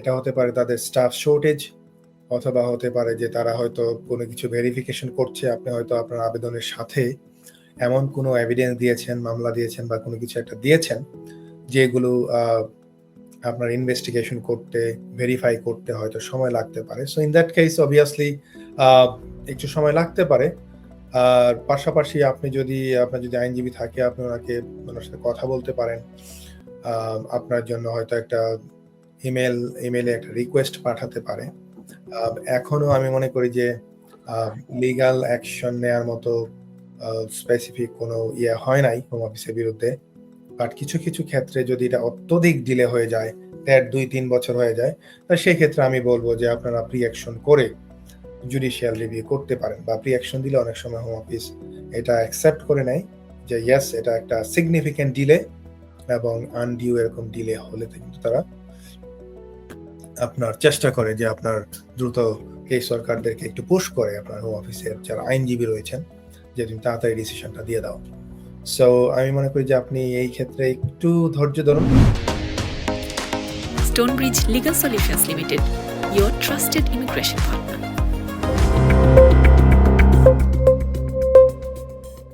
এটা হতে পারে তাদের স্টাফ শর্টেজ অথবা হতে পারে যে তারা হয়তো কোনো কিছু ভেরিফিকেশন করছে, আপনি হয়তো আপনার আবেদনের সাথে এমন কোনো এভিডেন্স দিয়েছেন, মামলা দিয়েছেন বা কোনো কিছু একটা দিয়েছেন, যেগুলো আপনার ইনভেস্টিগেশন করতে ভেরিফাই করতে হয়তো সময় লাগতে পারে। So in that case obviously একটু সময় লাগতে পারে। আর পাশাপাশি আপনি যদি, আপনার যদি আইনজীবী থাকে, আপনি ওনাকে, ওনার সাথে কথা বলতে পারেন আপনার জন্য হয়তো একটা ইমেল ইমেলে একটা রিকোয়েস্ট পাঠাতে পারে। এখনও আমি মনে করি যে লিগাল অ্যাকশন নেওয়ার মতো স্পেসিফিক কোনো ইয়ে হয় নাই হোম অফিসের বিরুদ্ধে। বাট কিছু কিছু ক্ষেত্রে যদি এটা অত্যধিক ডিলে হয়ে যায়, দেড়, দুই, তিন বছর হয়ে যায়, তা সেই ক্ষেত্রে আমি বলব যে আপনারা প্রি অ্যাকশন করে জুডিশিয়াল রিভিউ করতে পারেন। বা প্রি অ্যাকশন দিলে অনেক সময় হোম অফিস এটা অ্যাকসেপ্ট করে নেয় যে ইয়েস এটা একটা সিগনিফিকেন্ট ডিলে এবং আনডিউ এরকম ডিলে হলে কিন্তু তারা আপনার চেষ্টা করে যে আপনার দ্রুত কেস সরকারদেরকে একটু পুশ করে আপনার হোম অফিসের যারা আইনজীবী রয়েছেন যে তুমি তাড়াতাড়ি ডিসিশনটা দিয়ে দাও সো আমি মনে করি যে আপনি এই ক্ষেত্রে একটু ধৈর্য ধরুন Stonebridge Legal Solutions Limited, your trusted immigration partner.